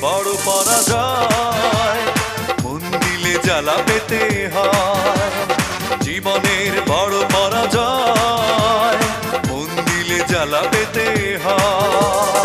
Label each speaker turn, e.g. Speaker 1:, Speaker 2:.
Speaker 1: বড় পরাজয়। মন দিলে জ্বালা পেতে হয়। জীবনের বড় পরাজয়। মন দিলে জ্বালা পেতে হয়।